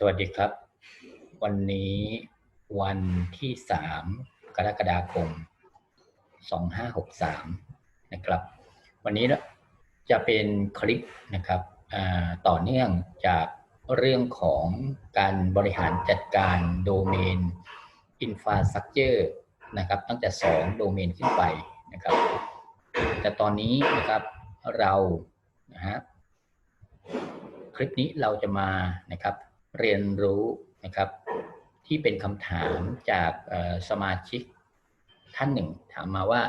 สวัสดีครับ วันนี้วันที่สามกรกฎาคมสองห้าหกสามนะครับ วันนี้จะเป็นคลิปนะครับต่อเนื่องจากเรื่องของการบริหารจัดการโดเมนอินฟาสักเจอร์นะครับตั้งแต่ 2 โดเมนขึ้นไปนะครับ แต่ตอนนี้นะครับเรานะฮะคลิปนี้เราจะมานะครับ เรียนรู้นะครับ ที่เป็นคำถามจากสมาชิกท่านหนึ่ง ถามมาว่า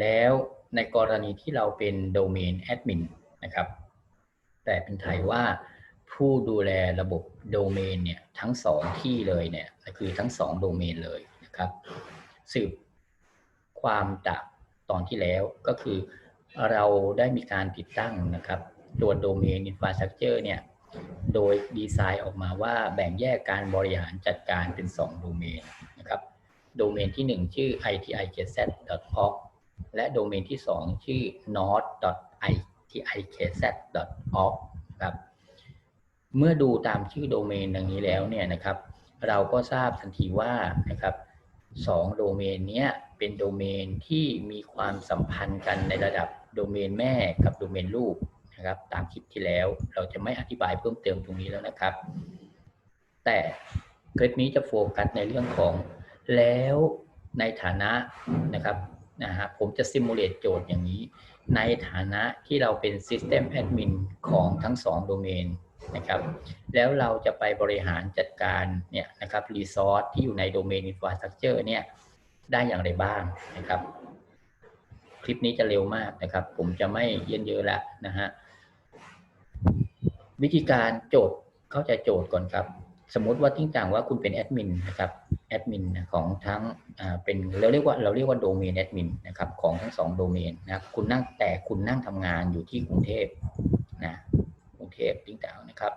แล้วในกรณีที่เราเป็นโดเมนแอดมินนะครับแต่เป็นไทยว่าผู้ดูแลระบบโดเมนเนี่ยทั้งสองที่เลยเนี่ยคือทั้งสองโดเมนเลยนะครับสืบความจากตอนที่แล้วก็คือเราได้มีการติดตั้งนะครับตัวโดเมนอินฟราสตรักเจอร์เนี่ย โดยดีไซน์ออกมาว่าแบ่งแยกการบริหารจัดการเป็น 2 โดเมนนะครับ โดเมนที่ 1 ชื่อ itikz.org และโดเมนที่ 2 ชื่อ node.itikz.org ครับ เมื่อดูตามชื่อโดเมนดังนี้แล้วเนี่ยนะครับ เราก็ทราบทันทีว่านะครับสองโดเมนนี้เป็นโดเมนที่มีความสัมพันธ์กันในระดับโดเมนแม่กับโดเมนลูก นะครับ ตามคลิปที่แล้วเราจะไม่อธิบายเพิ่มเติมตรงนี้แล้วนะครับ แต่คลิปนี้จะโฟกัสในเรื่องของแล้วในฐานะนะครับนะฮะผมจะซิมูเลตโจทย์อย่างนี้ ในฐานะที่เราเป็น System Admin ของทั้ง2โดเมนนะครับแล้วเราจะไปบริหารจัดการเนี่ยนะครับรีซอสที่อยู่ในโดเมนอินฟราสตรักเจอร์เนี่ยได้อย่างไรบ้างนะครับ คลิปนี้จะเร็วมากนะครับ ผมจะไม่เยินเยอะละนะฮะ วิธีการโจทย์เข้าใจโจทย์ก่อนครับ สมมติว่าทิ้งต่างว่าคุณเป็นแอดมินนะครับแอดมินของทั้งเป็นเราเรียกว่าเราเรียกว่าโดเมนแอดมินนะครับของทั้งสองโดเมนนะคุณนั่งแต่คุณนั่งทำงานอยู่ที่กรุงเทพนะกรุงเทพทิ้งต่างนะครับ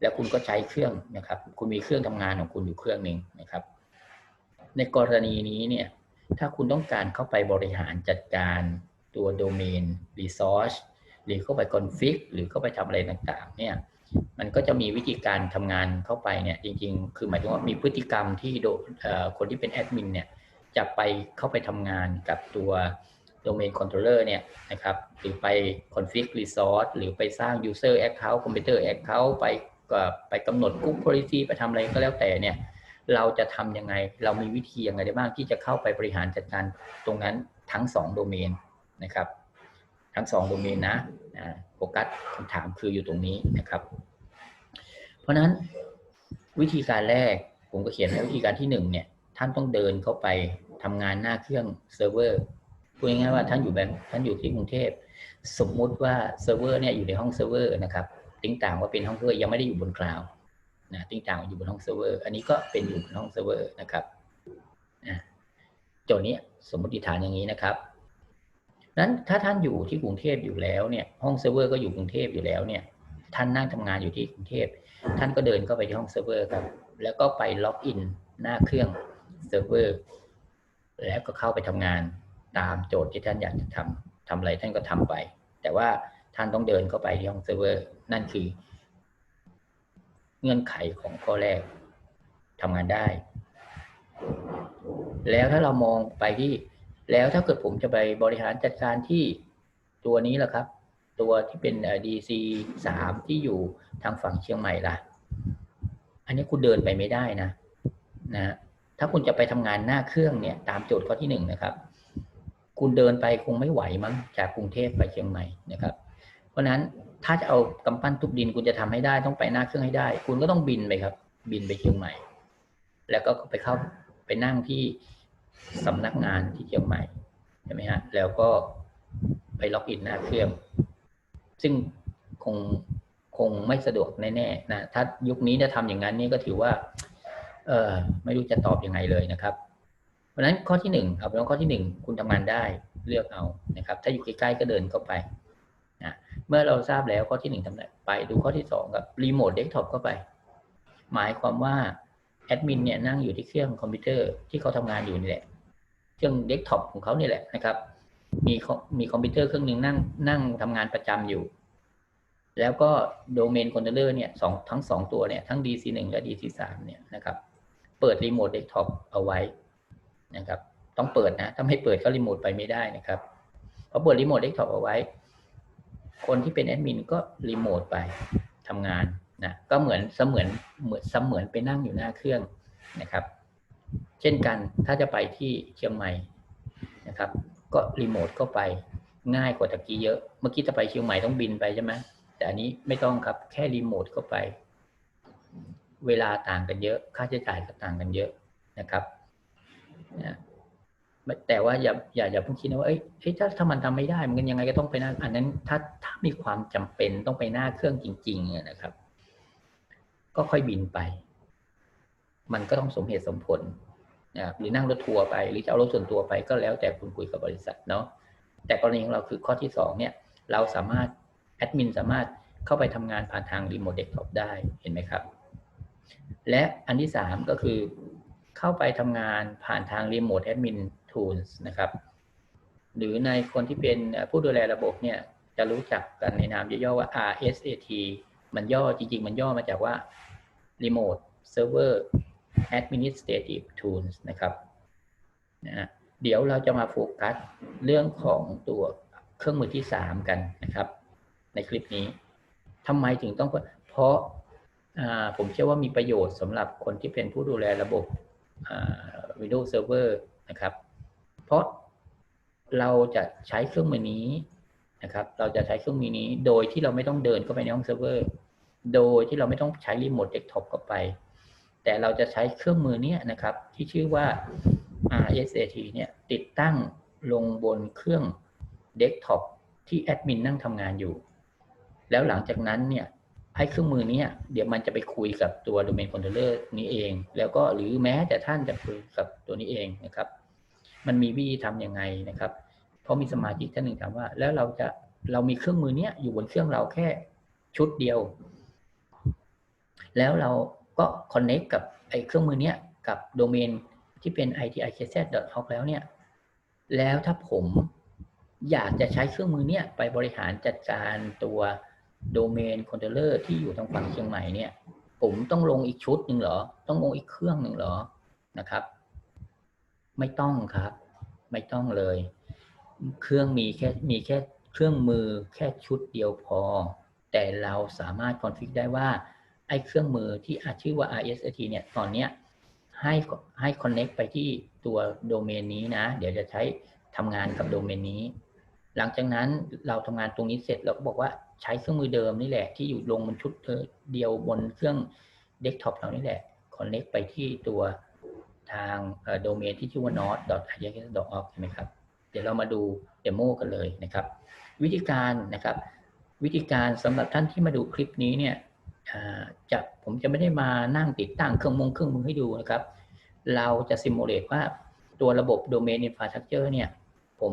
แล้วคุณก็ใช้เครื่องนะครับ คุณมีเครื่องทำงานของคุณอยู่เครื่องหนึ่งนะครับ ในกรณีนี้เนี่ยถ้าคุณต้องการเข้าไปบริหารจัดการตัวโดเมนรีซอส หรือเข้าไปคอนฟิกหรือเข้าไปทำอะไรต่างๆ เนี่ย มันก็จะมีวิธีการทำงานเข้าไปเนี่ย จริง ๆ คือหมายถึงว่ามีพฤติกรรมที่คนที่เป็นแอดมินเนี่ยจะไปเข้าไปทำงานกับตัวโดเมนคอนโทรลเลอร์เนี่ยนะครับหรือไป config resource หรือไปสร้าง user account computer account ไปไปกำหนดกรุ๊ป policy ไปทำอะไรก็แล้วแต่เนี่ยเราจะทำยังไง เรามีวิธียังไงได้บ้างที่จะเข้าไปบริหารจัดการตรงนั้นทั้ง 2 โดเมนนะครับ ทั้งสองโดเมนนะโฟกัสคำถามคืออยู่ตรงนี้นะครับ เพราะนั้นวิธีการแรกผมก็เขียนวิธีการที่หนึ่งเนี่ยท่านต้องเดินเข้าไปทำงานหน้าเครื่องเซิร์ฟเวอร์พูดง่ายๆว่าท่านอยู่แบบท่านอยู่ที่กรุงเทพ สมมุติว่าเซิร์ฟเวอร์เนี่ยอยู่ในห้องเซิร์ฟเวอร์นะครับติ้งต่างว่าเป็นห้องเซิร์ฟเวอร์ยังไม่ได้อยู่บนคลาวด์นะติ้งต่างอยู่บนห้องเซิร์ฟเวอร์อันนี้ก็เป็นอยู่บนห้องเซิร์ฟเวอร์นะครับโจทย์นี้สมมติฐานอย่างนี้นะครับ นั้นถ้าท่านอยู่ที่กรุงเทพอยู่แล้วเนี่ยห้องเซิร์ฟเวอร์ก็อยู่กรุงเทพอยู่แล้วเนี่ยท่านนั่งทำงานอยู่ที่กรุงเทพท่านก็เดินเข้าไปที่ห้องเซิร์ฟเวอร์ครับแล้วก็ไปล็อกอินหน้าเครื่องเซิร์ฟเวอร์แล้วก็เข้าไปทำงานตามโจทย์ที่ท่านอยากจะทำทำอะไรท่านก็ทำไป แต่ว่าท่านต้องเดินเข้าไปที่ห้องเซิร์ฟเวอร์นั่นคือ เงื่อนไขของข้อแรกทำงานได้ แล้วถ้าเรามองไปที่ แล้วถ้าเกิดผมจะไปบริหารจัดการที่ตัวนี้แหละครับ ตัวที่เป็น DC สามที่อยู่ทางฝั่งเชียงใหม่ล่ะ อันนี้คุณเดินไปไม่ได้นะนะถ้าคุณจะไปทำงานหน้าเครื่องเนี่ย ตามโจทย์ข้อที่หนึ่งนะครับ คุณเดินไปคงไม่ไหวมั้งจากกรุงเทพไปเชียงใหม่นะครับ เพราะนั้นถ้าจะเอากำปั้นทุบดินคุณจะทำให้ได้ต้องไปหน้าเครื่องให้ได้ คุณก็ต้องบินไปครับ บินไปเชียงใหม่ แล้วก็ไปเข้าไปนั่งที่ สำนักงานที่เชียงใหม่ใช่ไหมฮะแล้วก็ไปล็อกอินหน้าเครื่อง ซึ่งคงคงไม่สะดวกแน่ๆนะถ้ายุคนี้จะทำอย่างนั้นนี่ก็ถือว่า เออไม่รู้จะตอบยังไงเลยนะครับ เพราะฉะนั้นข้อที่หนึ่งเอาเป็นข้อที่หนึ่งคุณทำงานได้เลือกเอานะครับ ถ้าอยู่ใกล้ๆก็เดินเข้าไปนะเมื่อเราทราบแล้วข้อที่หนึ่งทำได้ไปดูข้อที่สองกับรีโมทเดสก์ท็อปเข้าไป หมายความว่า แอดมินเนี่ยนั่งอยู่ที่เครื่องคอมพิวเตอร์ที่เขาทำงานอยู่นี่แหละ เครื่องเดสก์ท็อปของเขานี่แหละนะครับ มีมีคอมพิวเตอร์เครื่องหนึ่งนั่งนั่งทำงานประจำอยู่ แล้วก็โดเมนคอนโทรลเลอร์เนี่ยสองทั้งสองตัวเนี่ยทั้ง DC1 และ DC3 เนี่ยนะครับเปิดรีโมทเดสก์ท็อปเอาไว้นะครับ ต้องเปิดนะ ถ้าไม่เปิดก็รีโมทไปไม่ได้นะครับพอเปิดรีโมทเดสก์ท็อปเอาไว้ คนที่เป็นแอดมินก็รีโมทไปทำงาน นะก็เหมือนเสมือนเหมือนเสมือนไปนั่งอยู่หน้าเครื่องนะครับ เช่นกันถ้าจะไปที่เชียงใหม่นะครับ ก็รีโมทก็ไปง่ายกว่าตะกี้เยอะ เมื่อกี้จะไปเชียงใหม่ต้องบินไปใช่ไหมแต่อันนี้ไม่ต้องครับแค่รีโมทก็ไป เวลาต่างกันเยอะ ค่าใช้จ่ายก็ต่างกันเยอะนะครับนะแต่ว่าอย่าอย่าอย่าเพิ่งคิดนะว่าเอ้ยเฮ้ยถ้าถ้ามันทำไม่ได้ มันยังไงก็ต้องไปหน้าอันนั้นถ้าถ้ามีความจำเป็นต้องไปหน้าเครื่องจริงๆนะครับ ก็ค่อยบินไป มันก็ต้องสมเหตุสมผลนะครับหรือนั่งรถทัวร์ไปหรือจะเอารถส่วนตัวไปก็แล้วแต่คุณคุยกับบริษัทเนาะแต่กรณีของเราคือข้อที่สองเนี่ยเราสามารถแอดมินสามารถเข้าไปทำงานผ่านทางรีโมทเดสก์ท็อปได้เห็นไหมครับ และอันที่สามก็คือเข้าไปทำงานผ่านทางรีโมทแอดมิน tools นะครับ หรือในคนที่เป็นผู้ดูแลระบบเนี่ยจะรู้จักกันในนามย่อๆว่า RSAT มันย่อจริง ๆ มันย่อมาจากว่า Remote Server Administrative Tools นะครับนะเดี๋ยวเราจะมาโฟกัสเรื่องของตัวเครื่องมือที่ 3 กันนะครับ ในคลิปนี้ทำไมถึงต้องเพราะผมเชื่อว่ามีประโยชน์สำหรับคนที่เป็นผู้ดูแลระบบ Windows Server นะครับ เพราะเราจะใช้เครื่องมือนี้นะครับ เราจะใช้เครื่องมือนี้โดยที่เราไม่ต้องเดินเข้าไปในห้องเซิร์ฟเวอร์ โดยที่เราไม่ต้องใช้รีโมทเดสก์ท็อปเข้าไป แต่เราจะใช้เครื่องมือนี้นะครับ ที่ชื่อว่า RSAT เนี่ยติดตั้งลงบนเครื่องเดสก์ท็อปที่แอดมินนั่งทำงานอยู่ แล้วหลังจากนั้นเนี่ยให้เครื่องมือนี้เดี๋ยวมันจะไปคุยกับตัว Domain Controller นี้เอง แล้วก็หรือแม้แต่ท่านจะคุยกับตัวนี้เองนะครับ มันมีวิธีทำยังไงนะครับ เพราะมีสมาชิกท่านหนึ่งถามว่า แล้วเราจะเรามีเครื่องมือนี้อยู่บนเครื่องเราแค่ชุดเดียว แล้วเราก็ connect กับไอ้เครื่องมือเนี้ยกับโดเมนที่เป็น itikz.org แล้วเนี่ย แล้วถ้าผมอยากจะใช้เครื่องมือเนี้ยไปบริหารจัดการตัวโดเมนคอนโทรเลอร์ที่อยู่ทางฝั่งเชียงใหม่เนี่ย ผมต้องลงอีกชุดหนึ่งเหรอ ต้องลงอีกเครื่องหนึ่งเหรอนะครับ ไม่ต้องครับ ไม่ต้องเลย เครื่องมีแค่มีแค่เครื่องมือแค่ชุดเดียวพอ แต่เราสามารถคอนฟิกได้ว่า ไอ้เครื่องมือที่อาชื่อว่า RSAT เนี่ยตอนเนี้ยให้ให้ connect ไปที่ตัวโดเมนนี้นะ เดี๋ยวจะใช้ทำงานกับโดเมนนี้ หลังจากนั้นเราทำงานตรงนี้เสร็จเราก็บอกว่าใช้เครื่องมือเดิมนี่แหละ ที่อยู่ลงบนชุดเดียวบนเครื่องเดสก์ท็อปเรานี่แหละ connect ไปที่ตัวทางโดเมนที่ชื่อว่า node.ix.org ใช่ไหมครับ เดี๋ยวเรามาดูเดโมกันเลยนะครับ วิธีการนะครับ วิธีการสำหรับท่านที่มาดูคลิปนี้เนี่ย จะผมจะไม่ได้มานั่งติดตั้งเครื่องมงเครื่องมือให้ดูนะครับ เราจะซิมูเลตว่าตัวระบบโดเมนอินฟราสตรักเจอร์เนี่ย ผม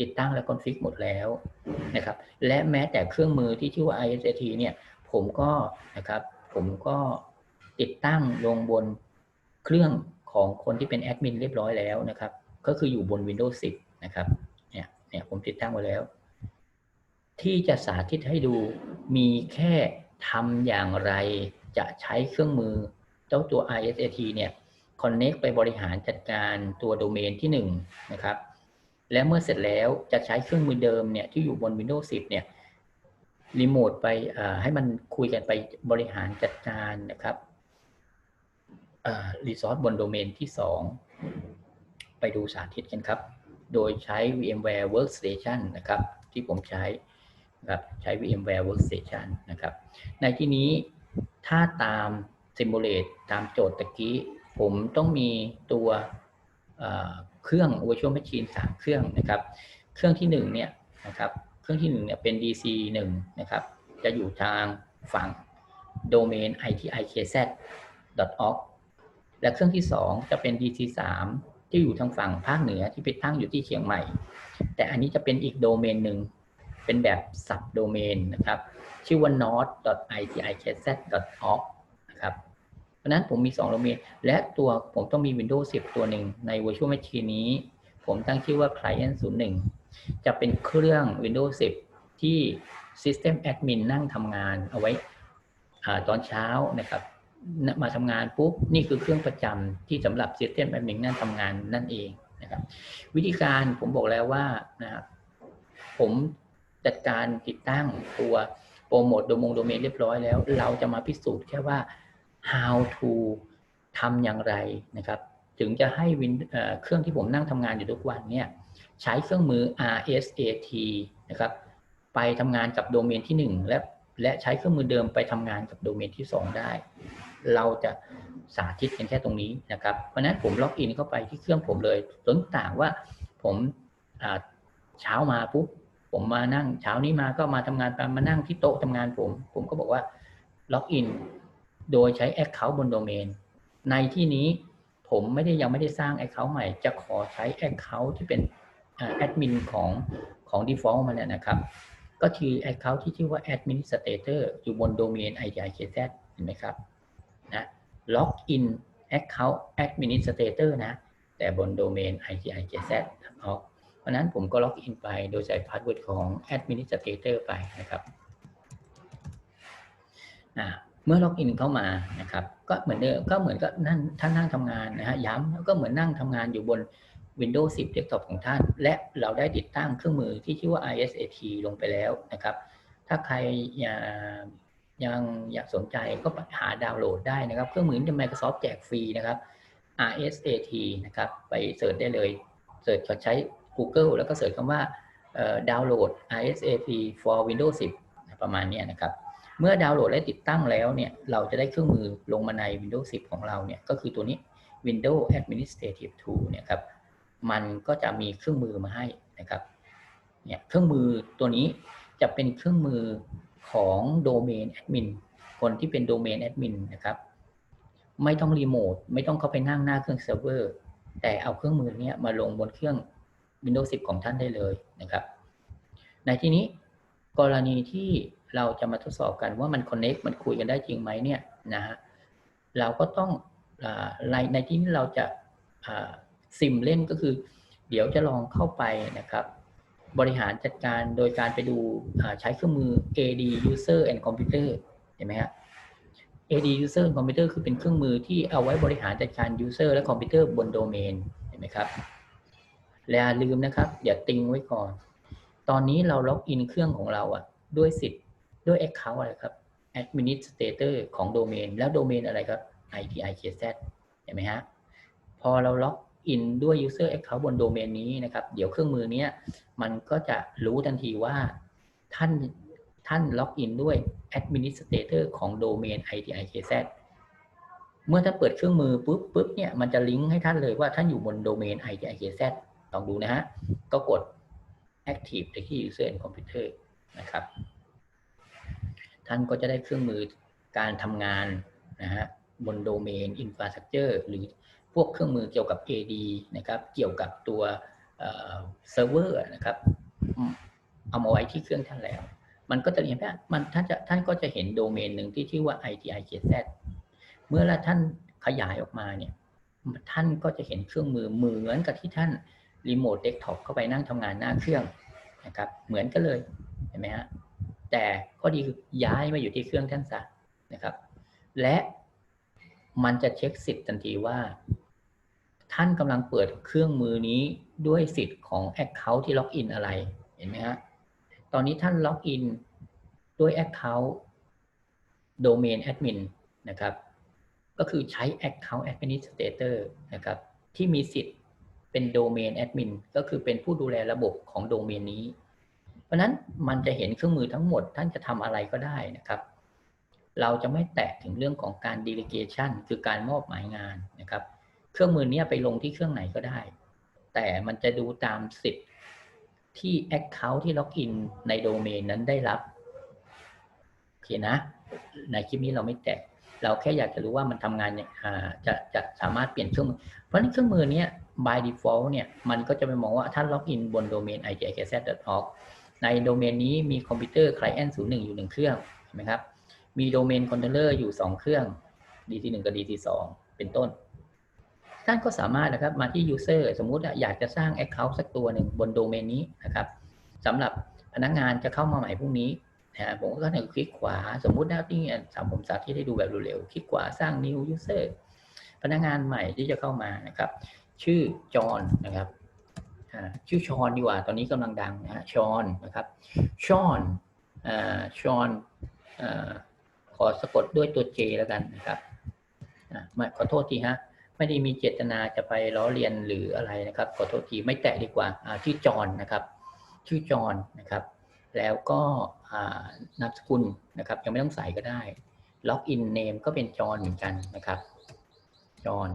ติดตั้งและคอนฟิกหมดแล้วนะครับ และแม้แต่เครื่องมือที่ชื่อว่า ISAT เนี่ย ผมก็นะครับ ผมก็ติดตั้งลงบนเครื่องของคนที่เป็นแอดมินเรียบร้อยแล้วนะครับ ก็คืออยู่บน Windows 10 นะครับ เนี่ย เนี่ยผมติดตั้งไว้แล้ว ที่จะสาธิตให้ดูมีแค่ทำอย่างไรจะใช้เครื่องมือเจ้าตัว ISAT เนี่ย connect ไปบริหารจัดการตัวโดเมนที่ 1 นะครับ และเมื่อเสร็จแล้วจะใช้เครื่องมือเดิมเนี่ยที่อยู่บน Windows 10 เนี่ยรีโมทไปให้มันคุยกันไปบริหารจัดการนะครับรีซอสบนโดเมนที่ 2 ไปดูสาธิตกันครับ โดยใช้ VMware Workstation นะครับ ที่ผมใช้ ครับใช้ VMware Workstation นะครับ ในที่นี้ถ้าตาม Simulate ตามโจทย์ตะกี้ ผมต้องมีตัวเครื่อง Virtual Machine 3 เครื่องนะครับ เครื่องที่1เนี่ยนะครับ เครื่องที่1เนี่ยเป็น DC 1นะครับ จะอยู่ทางฝั่งโดเมน itikz.org และเครื่องที่ 2 จะเป็น DC 3ที่อยู่ทางฝั่งภาคเหนือที่ไปตั้งอยู่ที่เชียงใหม่ แต่อันนี้จะเป็นอีกโดเมนหนึ่ง เป็นแบบ sub domain นะครับ ชื่อว่า node.itikz.org นะครับ เพราะนั้นผมมี 2 โดเมน และตัวผมต้องมี Windows 10 ตัวหนึ่งใน Virtual Machine นี้ ผมตั้งชื่อว่า Client 01 จะเป็นเครื่อง Windows ที่ System Admin นั่งทำงานเอาไว้อตอนเช้านะครับ มาทำงานปุ๊บ นี่คือเครื่องประจำที่สำหรับ System Admin นั่งทำงานนั่นเองนะครับ วิธีการผมบอกแล้วว่านะครับผม จัดการติดตั้งตัวโปรโมทโดมงโดเมนเรียบร้อยแล้ว เราจะมาพิสูจน์แค่ว่า how to ทำอย่างไรนะครับ ถึงจะให้วินเเครื่องที่ผมนั่งทำงานอยู่ทุกวันเนี่ยใช้เครื่องมือ RSAT นะครับ ไปทำงานกับโดเมนที่ 1 และและใช้เครื่องมือเดิมไปทำงานกับโดเมนที่ 2 ได้ เราจะสาธิตกันแค่ตรงนี้นะครับ เพราะนั้นผมล็อกอินเข้าไปที่เครื่องผมเลยต้นต่างว่าผมเช้ามาปุ๊บ ผมมานั่งเช้านี้มาก็มาทำงานมานั่งที่โต๊ะทำงานผม ผมก็บอกว่าล็อกอินโดยใช้ Account บนโดเมน ในที่นี้ผมไม่ได้ยังไม่ได้สร้าง Account ใหม่ จะขอใช้ Account ที่เป็นแอดมินของของ default มาเนี่ยนะครับ ก็คือ Account ที่ชื่อว่า Administrator อยู่บนโดเมน ITIKZ เห็นไหมครับนะ Login Account Administrator นะ แต่บนโดเมน ITIKZ เอา ราะนั้นผมก็ล็อกอินไปโดยใส่พาสเวิร์ดของ Administrator ไปนะครับเมื่อล็อกอินเข้ามานะครับ ก็เหมือนเดิมก็เหมือนกับนั่งท่านนั่งทำงานนะฮะย้ำก็เหมือนนั่งทำงานอยู่บน Windows 10 Desktop ของท่าน และเราได้ติดตั้งเครื่องมือที่ชื่อว่า ISAT ลงไปแล้วนะครับ ถ้าใครยังอยากสนใจก็หาดาวน์โหลดได้นะครับ เครื่องมือที่ Microsoft แจกฟรีนะครับ RSAT นะครับ ไปเสิร์ชได้เลยเสิร์ชใช้ Google แล้วก็เสิร์ชคำว่าดาวน์โหลด ISAT for Windows 10 ประมาณนี้นะครับ เมื่อดาวน์โหลดและติดตั้งแล้วเนี่ย เราจะได้เครื่องมือลงมาใน Windows 10 ของเราเนี่ย ก็คือตัวนี้ Windows Administrative Tool เนี่ยครับ มันก็จะมีเครื่องมือมาให้นะครับ เนี่ยเครื่องมือตัวนี้จะเป็นเครื่องมือของโดเมนแอดมิน คนที่เป็นโดเมนแอดมินนะครับ ไม่ต้องรีโมท ไม่ต้องเข้าไปนั่งหน้าเครื่องเซิร์ฟเวอร์ แต่เอาเครื่องมือนี้มาลงบนเครื่อง Windows 10 ของท่านได้เลยนะครับ ในที่นี้กรณีที่เราจะมาทดสอบกันว่ามัน Connect มันคุยกันได้จริงไหมเนี่ยนะฮะเราก็ต้องในในที่นี้เราจะซิมเล่นก็คือ เดี๋ยวจะลองเข้าไปนะครับ บริหารจัดการโดยการไปดูใช้เครื่องมือ AD User and Computer เห็นไหมฮะ AD User and Computer คือเป็นเครื่องมือที่เอาไว้บริหารจัดการ User และคอมพิวเตอร์บนโดเมนเห็นไหมครับ และลืมนะครับอย่าติงไว้ก่อน ตอนนี้เราล็อกอินเครื่องของเราอะด้วยสิทธิ์ด้วย Account อะไรครับ Administrator ของโดเมนแล้วโดเมนอะไรครับ ITIKZ เห็นไหมฮะพอเราล็อกอินด้วย user account บนโดเมนนี้นะครับ เดี๋ยวเครื่องมือนี้มันก็จะรู้ทันทีว่าท่านท่านล็อกอินด้วย administrator ของโดเมน ITIKZ เมื่อท่านเปิดเครื่องมือปุ๊บปุ๊บเนี่ยมันจะลิงก์ให้ท่านเลยว่าท่านอยู่บนโดเมน ITIKZ ลองดูนะฮะ ก็กด active ไปที่ user and computer นะครับ ท่านก็จะได้เครื่องมือการทำงานนะฮะบนโดเมน infrastructure หรือพวกเครื่องมือเกี่ยวกับ AD นะครับ เกี่ยวกับตัวเซิร์ฟเวอร์นะครับ เอามาไว้ที่เครื่องท่านแล้ว มันก็จะเห็นว่ามันท่านจะท่านก็จะเห็นโดเมนหนึ่งที่ชื่อว่า ITIKZ เมื่อละท่านขยายออกมาเนี่ย ท่านก็จะเห็นเครื่องมือเหมือนกับที่ท่าน รีโมทเดสก์ท็อปเข้าไปนั่งทำงานหน้าเครื่องนะครับเหมือนกันเลยเห็นไหมฮะแต่ข้อดีคือย้ายมาอยู่ที่เครื่องท่านซะนะครับ และมันจะเช็คสิทธิ์ทันทีว่า ท่านกำลังเปิดเครื่องมือนี้ด้วยสิทธิ์ของ Account ที่ล็อกอินอะไรเห็นไหมฮะตอนนี้ท่านล็อกอินด้วย Account Domain Admin นะครับ ก็คือใช้ Account Administrator นะครับ ที่มีสิทธิ์ เป็น Domain Admin ก็คือเป็นผู้ดูแลระบบของโดเมนนี้ เพราะนั้นมันจะเห็นเครื่องมือทั้งหมดท่านจะทำอะไรก็ได้นะครับ เราจะไม่แตะถึงเรื่องของการ delegation คือการมอบหมายงานนะครับ เครื่องมือนี้ไปลงที่เครื่องไหนก็ได้ แต่มันจะดูตามสิทธิ์ที่ Account ที่ล็อกอินในโดเมนนั้นได้รับโอเคนะ ในคลิปนี้เราไม่แตะเราแค่อยากจะรู้ว่ามันทำงานเนี่ยจะจะสามารถเปลี่ยนเครื่องมือ เพราะนั้นเครื่องมือนี้ by default เนี่ย มันก็จะไปมองว่าท่านล็อกอินบนโดเมน itikz.org ในโดเมนนี้มีคอมพิวเตอร์ client 01 อยู่หนึ่งเครื่องเห็นไหมครับ มีโดเมนคอนโทรลเลอร์อยู่ 2 เครื่อง DT1 กับ DT2 เป็นต้น ท่านก็สามารถนะครับมาที่ user สมมุติอยากจะสร้าง account สักตัวหนึ่งบนโดเมนนี้นะครับสำหรับพนักงานจะเข้ามาใหม่พรุ่งนี้นะฮะผมก็หนึ่งคลิกขวาสมมุตินะที่สามผมสาธิตให้ดูแบบเร็วๆคลิกขวาสร้าง new user พนักงานใหม่ที่จะเข้ามานะครับ ชื่อจอห์นนะครับชื่อชอนดีกว่า ตอนนี้กำลังดังนะฮะชอนนะครับชอนอ่าชอนอ่าขอสะกดด้วยตัว J แล้วกันนะครับไม่ขอโทษทีฮะ ไม่ได้มีเจตนาจะไปล้อเลียนหรืออะไรนะครับ ขอโทษทีไม่แตะดีกว่าชื่อจอห์นนะครับ ชื่อจอห์นนะครับ แล้วก็นามสกุลนะครับ ยังไม่ต้องใส่ก็ได้ล็อกอินเนมก็เป็นจอห์นเหมือนกันนะครับจอห์น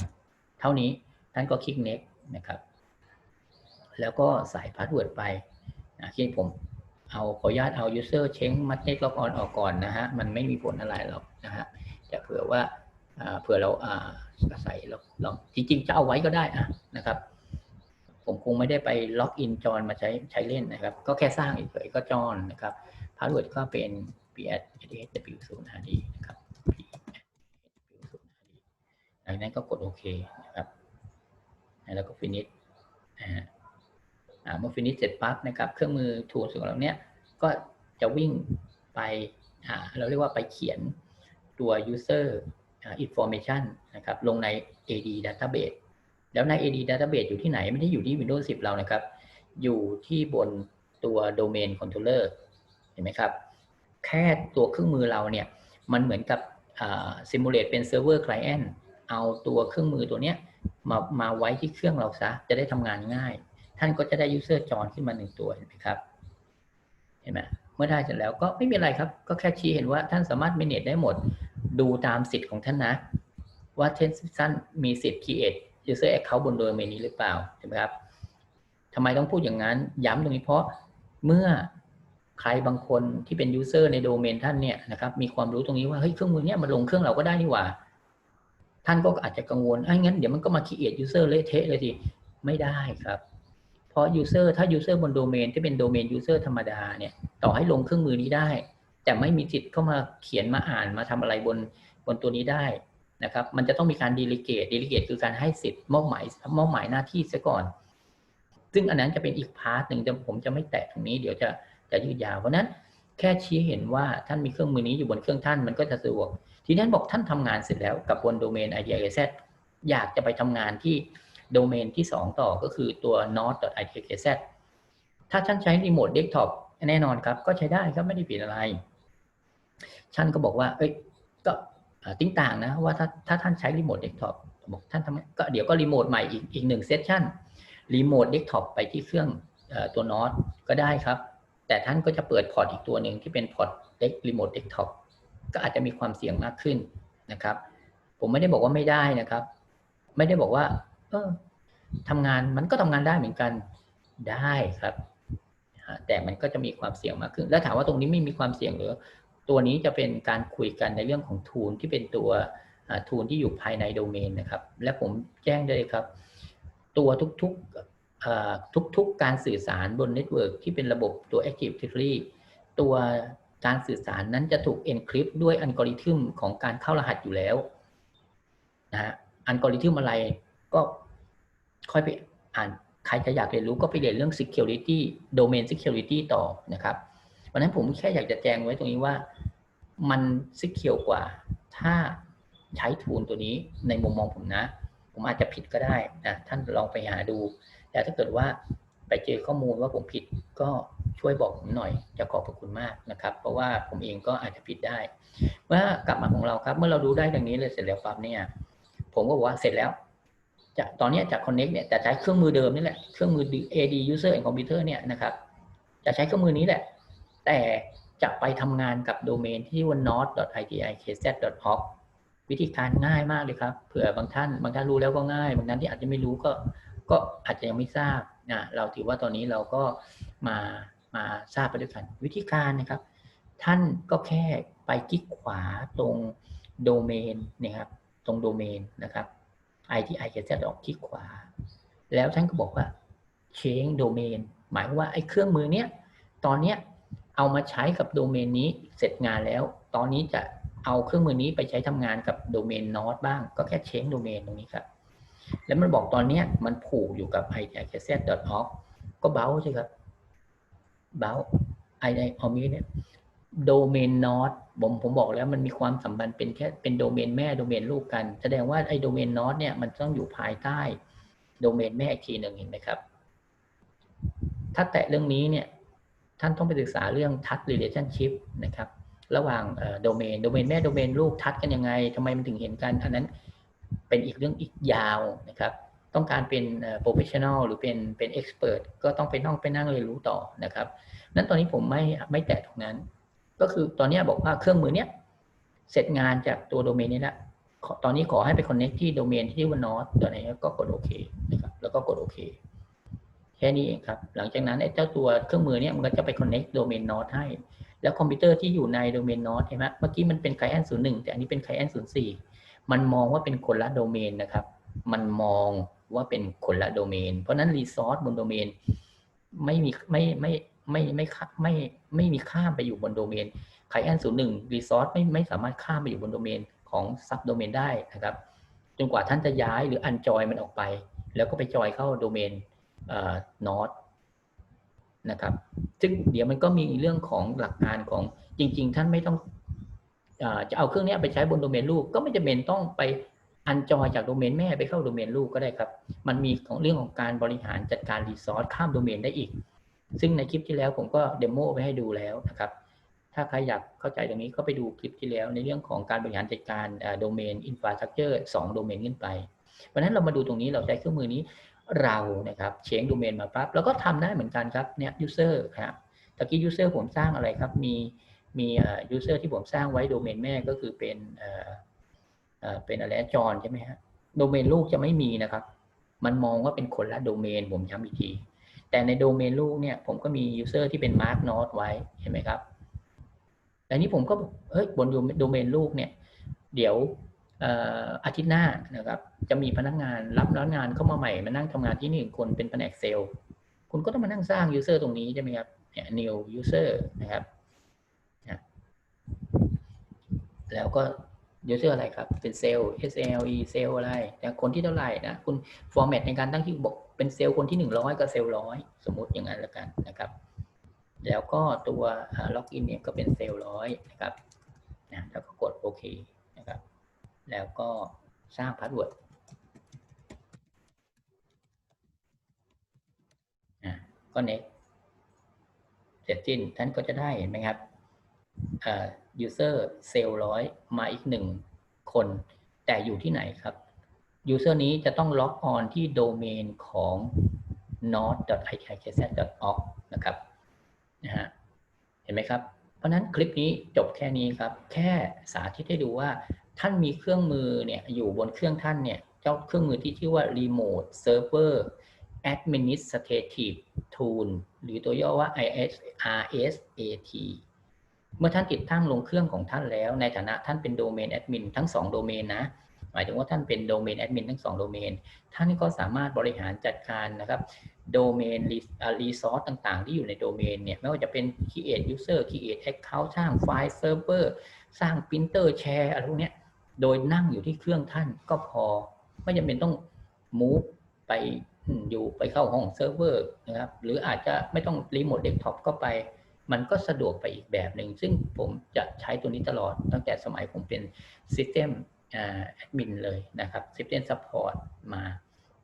เท่านี้ ท่านก็คลิก next นะครับ แล้วก็ใส่พาสเวิร์ดไปอะที่ผมเอาขออนุญาตเอา user change m a t e log on ออกก่อนนะฮะ มันไม่มีผลอะไรหรอกนะฮะแต่เผื่อว่าเผื่อเราใส่เราเราจริงๆ จะเอาไว้ก็ได้อะนะครับ ผมคงไม่ได้ไปล็อกอินจอนมาใช้ใช้เล่นนะครับ ก็แค่สร้างเฉยๆก็จอนนะครับพาสเวิร์ดก็เป็น p s w 0 hd นะครับ p s w 0 hd จากนั้นก็กดโอเค แล้วก็ finish นะฮะเมื่อ finish เสร็จปั๊บนะครับเครื่องมือ tools ของเราเนี้ยก็จะวิ่งไปเราเรียกว่าไปเขียนตัว user information นะครับลงใน AD database แล้วใน AD database อยู่ที่ไหน ไม่ได้อยู่ที่ Windows 10 เรานะครับ อยู่ที่บนตัว domain controller เห็นไหมครับ แค่ตัวเครื่องมือเราเนี่ย มันเหมือนกับ simulate เป็น server client เอาตัวเครื่องมือตัวเนี้ย มามาไว้ที่เครื่องเราซะ จะได้ทำงานง่าย ท่านก็จะได้ user จอนขึ้นมาหนึ่งตัวเห็นไหมครับ เห็นไหมเมื่อได้เสร็จแล้วก็ไม่มีอะไรครับ ก็แค่ชี้เห็นว่าท่านสามารถ manage ได้หมด ดูตามสิทธิ์ของท่านนะ ว่าท่านมีสิทธิ์ create user account บนโดเมนนี้หรือเปล่าใช่ไหมครับทำไมต้องพูดอย่างนั้น ย้ำตรงนี้เพราะเมื่อใครบางคนที่เป็น user ในโดเมนท่านเนี่ยนะครับมีความรู้ตรงนี้ว่าเฮ้ยเครื่องมือเนี้ยมันลงเครื่องเราก็ได้นี่หว่า ท่านก็อาจจะกังวลไอ้งั้นเดี๋ยวมันก็มา create user เละเทะเลยทีไม่ได้ครับ เพราะ user ถ้า user บนโดเมนที่เป็นโดเมน user ธรรมดาเนี่ยต่อให้ลงเครื่องมือนี้ได้ แต่ไม่มีสิทธิ์เข้ามาเขียนมาอ่านมาทำอะไรบนบนตัวนี้ได้นะครับ มันจะต้องมีการดีลิเกตดีลิเกตคือการให้สิทธิ์มอบหมายมอบหมายหน้าที่ซะก่อน ซึ่งอันนั้นจะเป็นอีกพาร์ทหนึ่งแต่ผมจะไม่แตะตรงนี้เดี๋ยวจะจะยืดยาวเพราะนั้นแค่ชี้เห็นว่าท่านมีเครื่องมือนี้อยู่บนเครื่องท่านมันก็จะสะดวก ทีนั้นบอกท่านทำงานเสร็จแล้วกับบนโดเมน ITIZ อยากจะไปทำงานที่โดเมนที่ 2 ต่อก็คือตัว node.itkz ถ้าท่านใช้รีโมทเดสก์ท็อปแน่นอนครับ ก็ใช้ได้ครับไม่ได้ผิดอะไร ท่านก็บอกว่า เอ้ย ก็ติ้งต่างนะว่าถ้าถ้าท่านใช้รีโมทเดสก์ท็อปบอกท่านทำก็เดี๋ยวก็รีโมทใหม่อีกอีกหนึ่งเซสชันรีโมทเดสก์ท็อปไปที่เครื่องตัวนอตก็ได้ครับ แต่ท่านก็จะเปิดพอร์ตอีกตัวหนึ่งที่เป็นพอร์ตเด็กรีโมทเดสก์ท็อป ก็อาจจะมีความเสี่ยงมากขึ้นนะครับ ผมไม่ได้บอกว่าไม่ได้นะครับ ไม่ได้บอกว่า เออทำงานมันก็ทำงานได้เหมือนกันได้ครับ แต่มันก็จะมีความเสี่ยงมากขึ้น แล้วถามว่าตรงนี้ไม่มีความเสี่ยงหรือ ตัวนี้จะเป็นการคุยกันในเรื่องของทูลที่เป็นตัวทูลที่อยู่ภายในโดเมนนะครับ และผมแจ้งได้เลยครับ ตัวทุกๆทุกๆการสื่อสารบนเน็ตเวิร์กที่เป็นระบบตัว Active Directory ตัว การสื่อสารนั้นจะถูก encrypt ด้วยอัลกอริทึมของการเข้ารหัสอยู่แล้วนะฮะอัลกอริทึมอะไรก็ค่อยไปอ่านใครจะอยากเรียนรู้ก็ไปเรียนเรื่อง security domain security ต่อนะครับวันนั้นผมแค่อยากจะแจ้งไว้ตรงนี้ว่ามัน secure กว่า ถ้าใช้ทูลตัวนี้ในมุมมองผมนะ ผมอาจจะผิดก็ได้นะท่านลองไปหาดู แต่ถ้าเกิดว่า ไปเจอข้อมูลว่าผมผิดก็ช่วยบอกผมหน่อยจะขอบพระคุณมากนะครับ เพราะว่าผมเองก็อาจจะผิดได้เมื่อกลับมาของเราครับ เมื่อเราดูได้ดังนี้เลยเสร็จแล้วปั๊บเนี่ย ผมก็บอกว่าเสร็จแล้วจากตอนนี้จาก Connect เนี่ยจะใช้เครื่องมือเดิมนี่แหละเครื่องมือ AD User and Computer เนี่ยนะครับจะใช้เครื่องมือนี้แหละ แต่จะไปทำงานกับโดเมนที่ว่า node.itikz.org วิธีการง่ายมากเลยครับเผื่อบางท่าน บางท่านรู้แล้วก็ง่าย บางท่านที่อาจจะไม่รู้ก็ก็อาจจะยังไม่ทราบ นะเราถือว่าตอนนี้เราก็มามาทราบไปด้วยกันวิธีการนะครับ ท่านก็แค่ไปคลิกขวาตรงโดเมนนะครับตรงโดเมนนะครับ i ที่ i จะออกคลิกขวา แล้วท่านก็บอกว่า change domain หมายว่าไอ้เครื่องมือเนี้ยตอนเนี้ยเอามาใช้กับโดเมนนี้เสร็จงานแล้ว ตอนนี้จะเอาเครื่องมือนี้ไปใช้ทำงานกับโดเมนนอตบ้าง ก็แค่ change domain ตรงนี้ครับ แล้วมันบอกตอนเนี้ยมันผูกอยู่กับ i t i z org ก็เบาใช่ครับ เบาไอไอออมิเนี่ยโดเมนนอตผมผมบอกแล้วมันมีความสัมพันธ์เป็นแค่เป็นโดเมนแม่โดเมนลูกกัน แสดงว่าไอโดเมนนอตเนี่ยมันต้องอยู่ภายใต้โดเมนแม่อีกทีหนึ่งเห็นไหมครับ ถ้าแตะเรื่องนี้เนี่ยท่านต้องไปศึกษาเรื่อง touch relationship นะครับ ระหว่างโดเมนโดเมนแม่โดเมนลูกทัดกันยังไงทำไมมันถึงเห็นกันอันนั้น เป็นอีกเรื่องอีกยาวนะครับ ต้องการเป็นโปรเฟชชั่นอลหรือเป็นเป็นเอ็กซ์เพรสก็ต้องไปนั่งไปนั่งเรียนรู้ต่อนะครับ นั้นตอนนี้ผมไม่ไม่แตะตรงนั้น ก็คือตอนนี้บอกว่าเครื่องมือเนี้ยเสร็จงานจากตัวโดเมนนี้แล้วตอนนี้ขอให้ไปคอนเน็กที่โดเมนที่ว่านอตตัวไหนก็กดโอเคนะครับ แล้วก็กดโอเคแค่นี้เองครับ หลังจากนั้นไอ้เจ้าตัวเครื่องมือเนี้ยมันก็จะไปคอนเน็กโดเมนนอตให้ แล้วคอมพิวเตอร์ที่อยู่ในโดเมนนอตเห็นไหมเมื่อกี้มันเป็นไคลเอนศูนย์หนึ่งแต่อันนี้เป็นไคลเอนศูนย์สี่ มันมองว่าเป็นคนละโดเมนนะครับ มันมองว่าเป็นคนละโดเมน เพราะนั้นรีซอสบนโดเมนไม่มีไม่ไม่ไม่ไม่ไม่ไม่มีข้ามไปอยู่บนโดเมนไคลเอนศูนย์หนึ่งรีซอสไม่ไม่สามารถข้ามไปอยู่บนโดเมนของซับโดเมนได้นะครับ จนกว่าท่านจะย้ายหรืออันจอยมันออกไป แล้วก็ไปจอยเข้าโดเมนเอ่อนอตนะครับ ซึ่งเดี๋ยวมันก็มีเรื่องของหลักการของจริง ๆ ท่านไม่ต้อง จะเอาเครื่องนี้ไปใช้บนโดเมนลูกก็ไม่จำเป็นต้องไปอันจอยจากโดเมนแม่ไปเข้าโดเมนลูกก็ได้ครับ มันมีของเรื่องของการบริหารจัดการรีซอสข้ามโดเมนได้อีก ซึ่งในคลิปที่แล้วผมก็เดโมไปให้ดูแล้วนะครับ ถ้าใครอยากเข้าใจตรงนี้ก็ไปดูคลิปที่แล้ว ในเรื่องของการบริหารจัดการโดเมนอินฟราสตรักเจอร์สองโดเมนขึ้นไป เพราะนั้นเรามาดูตรงนี้เราใช้เครื่องมือนี้เรานะครับเชงโดเมนมาปั๊บแล้วก็ทำได้เหมือนกันครับเนี่ยยูเซอร์ครับตะกี้ยูเซอร์ผมสร้างอะไรครับมี มียูเซอร์ที่ผมสร้างไว้โดเมนแม่ก็คือเป็นเป็นอะไรจอนใช่ไหมฮะโดเมนลูกจะไม่มีนะครับ มันมองว่าเป็นคนละโดเมนผมย้ำอีกที แต่ในโดเมนลูกเนี่ยผมก็มียูเซอร์ที่เป็นมาร์กนอตไว้เห็นไหมครับแต่นี้ผมก็เฮ้ยบนโดเมนลูกเนี่ยเดี๋ยวอาทิตย์หน้านะครับ จะมีพนักงานรับรับงานเข้ามาใหม่มานั่งทำงานที่นี่คนเป็นแผนกเซลล์คุณก็ต้องมานั่งสร้าง user ตรงนี้ใช่ไหมครับเนี่ย new user นะครับ แล้วก็ user อะไรครับ เป็นเซลล์ SLE เซลล์อะไรแต่คนที่เท่าไหร่นะคุณ format ในการตั้งที่บอกเป็นเซลล์คนที่ 100ก็เซลล์ร้อยสมมติอย่างนั้นล้วกันนะครับ แล้วก็ตัวล็อกอินเนี่ยก็เป็นเซลล์ร้อยนะครับนะแล้วก็กดโอเคนะครับ แล้วก็สร้างพาสเวิร์ดก็เน็กเสร็จสิ้นท่านก็จะได้เห็นไหมครับอ่า user เซลล์ร้อยมาอีกหนึ่งคน แต่อยู่ที่ไหนครับ user นี้จะต้องล็อกออนที่โดเมนของ node.ikz.org นะครับนะฮะเห็นไหมครับ เพราะนั้นคลิปนี้จบแค่นี้ครับ แค่สาธิตให้ดูว่าท่านมีเครื่องมือเนี่ยอยู่บนเครื่องท่านเนี่ย เจ้าเครื่องมือที่ชื่อว่า Remote Server Administrative Tool หรือตัวย่อว่า ISRSAT เมื่อท่านติดตั้งลงเครื่องของท่านแล้ว ในฐานะท่านเป็นโดเมนแอดมินทั้ง2โดเมนนะหมายถึงว่าท่านเป็นโดเมนแอดมินทั้ง2โดเมนท่านก็สามารถบริหารจัดการนะครับโดเมนรีซอสต่างๆ ที่อยู่ในโดเมนเนี่ยไม่ว่าจะเป็น create user create account สร้างไฟล์เซิร์ฟเวอร์สร้าง printer share อะไรพวกนี้โดยนั่งอยู่ที่เครื่องท่านก็พอ ไม่จำเป็นต้อง move ไปอยู่ไปเข้าห้องเซิร์ฟเวอร์นะครับหรืออาจจะไม่ต้องรีโมทเดสก์ท็อปก็ไป มันก็สะดวกไปอีกแบบหนึ่ง ซึ่งผมจะใช้ตัวนี้ตลอดตั้งแต่สมัยผมเป็น System แอดมินเลยนะครับ System Support มา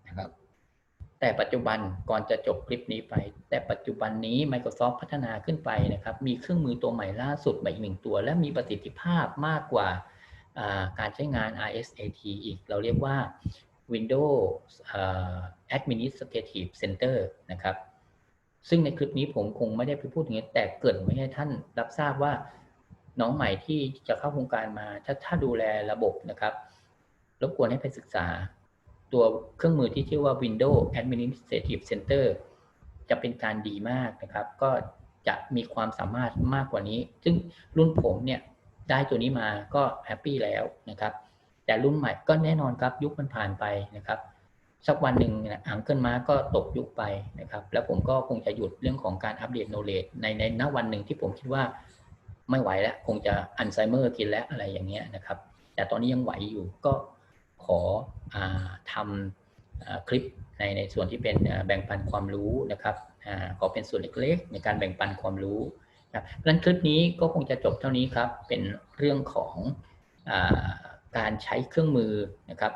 นะครับแต่ปัจจุบันก่อนจะจบคลิปนี้ไป แต่ปัจจุบันนี้ Microsoft พัฒนาขึ้นไปนะครับ มีเครื่องมือตัวใหม่ล่าสุดมาอีกหนึ่งตัว และมีประสิทธิภาพมากกว่าการใช้งาน RSAT อีก เราเรียกว่า Windows Administrative Center นะครับ ซึ่งในคลิปนี้ผมคงไม่ได้ไปพูดถึงแต่เกิดไว้ให้ท่านรับทราบว่าน้องใหม่ที่จะเข้าโครงการมา ถ้าถ้าดูแลระบบนะครับ รบกวนให้ไปศึกษา ตัวเครื่องมือที่ชื่อว่า Windows Administrative Center จะเป็นการดีมากนะครับ ก็จะมีความสามารถมากกว่านี้ ซึ่งรุ่นผมเนี่ยได้ตัวนี้มาก็แฮปปี้แล้วนะครับ แต่รุ่นใหม่ก็แน่นอนครับยุคมันผ่านไปนะครับ สักวันหนึ่งอังเกิลมาก็ตกยุคไปนะครับ แล้วผมก็คงจะหยุดเรื่องของการอัปเดตโนเลจในในณวันหนึ่งที่ผมคิดว่าไม่ไหวแล้ว คงจะอัลไซเมอร์กินแล้วอะไรอย่างเงี้ยนะครับ แต่ตอนนี้ยังไหวอยู่ก็ขออทำคลิปในในส่วนที่เป็นแบ่งปันความรู้นะครับอขอเป็นส่วนเล็กๆ ในการแบ่งปันความรู้ครับเพราะฉะนั้นคลิปนี้ก็คงจะจบเท่านี้ครับ เป็นเรื่องของอการใช้เครื่องมือนะครับ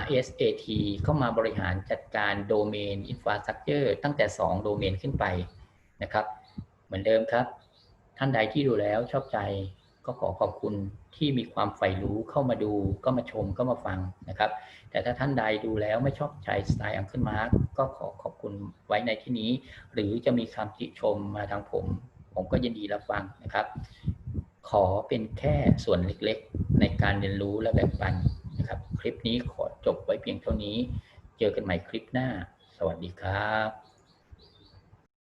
RSAT เข้ามาบริหารจัดการโดเมนอินฟ a าสตรั c เจอร์ตั้งแต่ 2 โดเมนขึ้นไปนะครับ เหมือนเดิมครับ ท่านใดที่ดูแล้วชอบใจก็ขอขอบคุณที่มีความใฝ่รู้เข้ามาดูก็มาชมก็มาฟังนะครับ แต่ถ้าท่านใดดูแล้วไม่ชอบใจสไตล์อังเคิลมาร์กก็ขอขอบคุณไว้ในที่นี้ หรือจะมีคำติชมมาทางผม ผมก็ยินดีรับฟังนะครับ ขอเป็นแค่ส่วนเล็กๆ ในการเรียนรู้และแบ่งปัน นะครับ คลิปนี้ขอจบไว้เพียงเท่านี้ เจอกันใหม่คลิปหน้า สวัสดีครับ